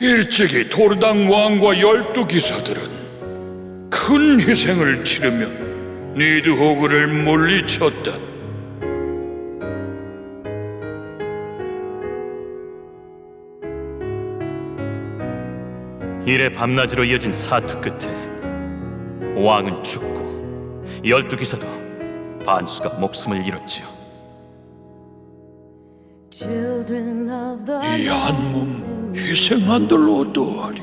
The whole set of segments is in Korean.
일찍이 토르당 왕과 열두 기사들은 큰 희생을 치르며 니드호그를 물리쳤다. 이래 밤낮으로 이어진 사투 끝에 왕은 죽고 열두 기사도 반수가 목숨을 잃었지요. Children of the 이한 몸 희생한들 어떠하리?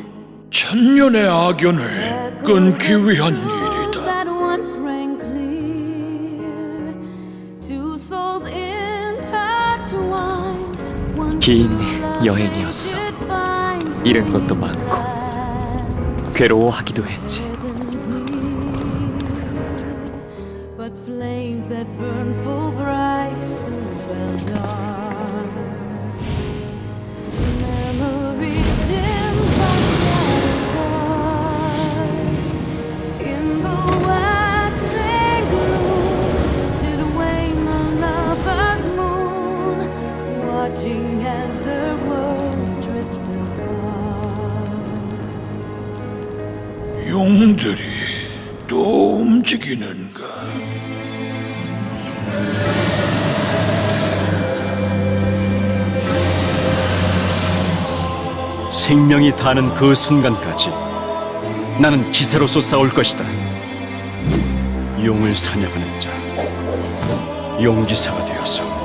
천년의 악연을 끊기 위한 일이다. 긴 여행이었어. 잃은 것도 많고 괴로워하기도 했지. But flames that burn full bright soon fell dark. 용들이 또 움직이는가? 생명이 다는 그 순간까지 나는 기세로서 싸울 것이다. 용을 사냥하는 자, 용기사가 되어서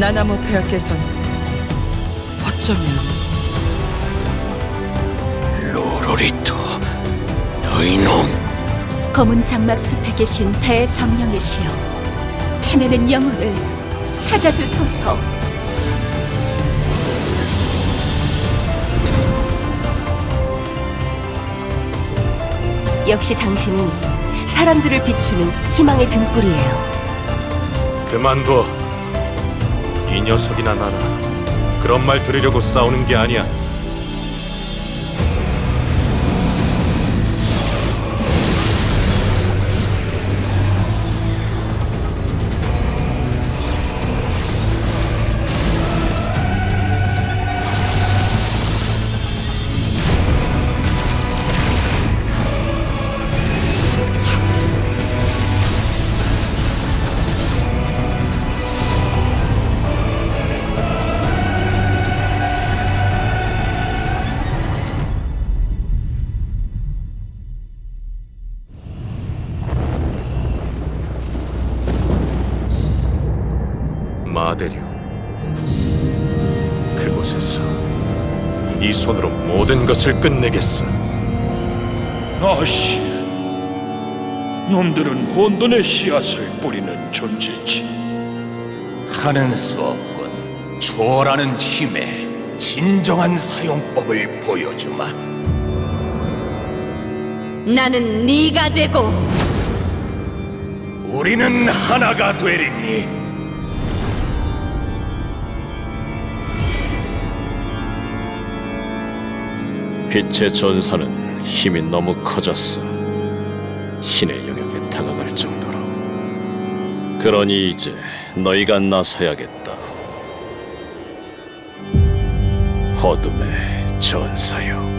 나나모 폐하께서는 어쩌면 로로리토, 너희놈. 검은 장막 숲에 계신 대정령이시여 헤매는 영혼을 찾아주소서 역시 당신은 사람들을 비추는 희망의 등불이에요 그만둬. 이 녀석이나 나나 그런 말 들으려고 싸우는 게 아니야. 마데류. 그곳에서 이 손으로 모든 것을 끝내겠어. 아씨, 놈들은 혼돈의 씨앗을 뿌리는 존재지. 하는 수 없군. 초월하는 힘의 진정한 사용법을 보여주마. 나는 네가 되고 우리는 하나가 되리니 빛의 전사는 힘이 너무 커졌어. 신의 영역에 다가갈 정도로. 그러니 이제 너희가 나서야겠다. 어둠의 전사여.